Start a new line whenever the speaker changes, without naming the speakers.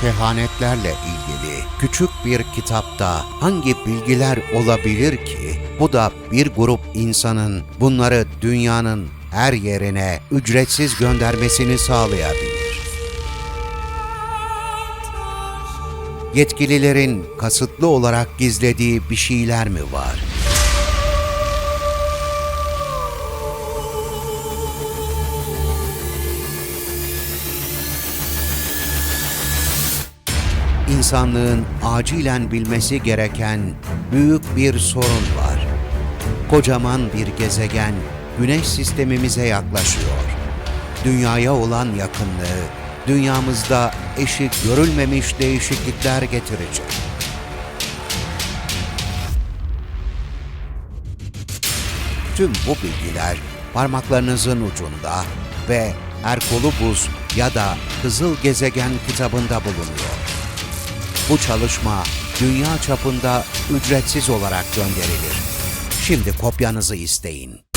kehanetlerle ilgili küçük bir kitapta hangi bilgiler olabilir ki bu da bir grup insanın bunları dünyanın her yerine ücretsiz göndermesini sağlayabilir? Yetkililerin kasıtlı olarak gizlediği bir şeyler mi var? İnsanlığın acilen bilmesi gereken büyük bir sorun var. Kocaman bir gezegen Güneş sistemimize yaklaşıyor. Dünyaya olan yakınlığı dünyamızda eşi görülmemiş değişiklikler getirecek. Tüm bu bilgiler parmaklarınızın ucunda ve Erkolu Buz ya da Kızıl Gezegen kitabında bulunuyor. Bu çalışma dünya çapında ücretsiz olarak gönderilir. Şimdi kopyanızı isteyin.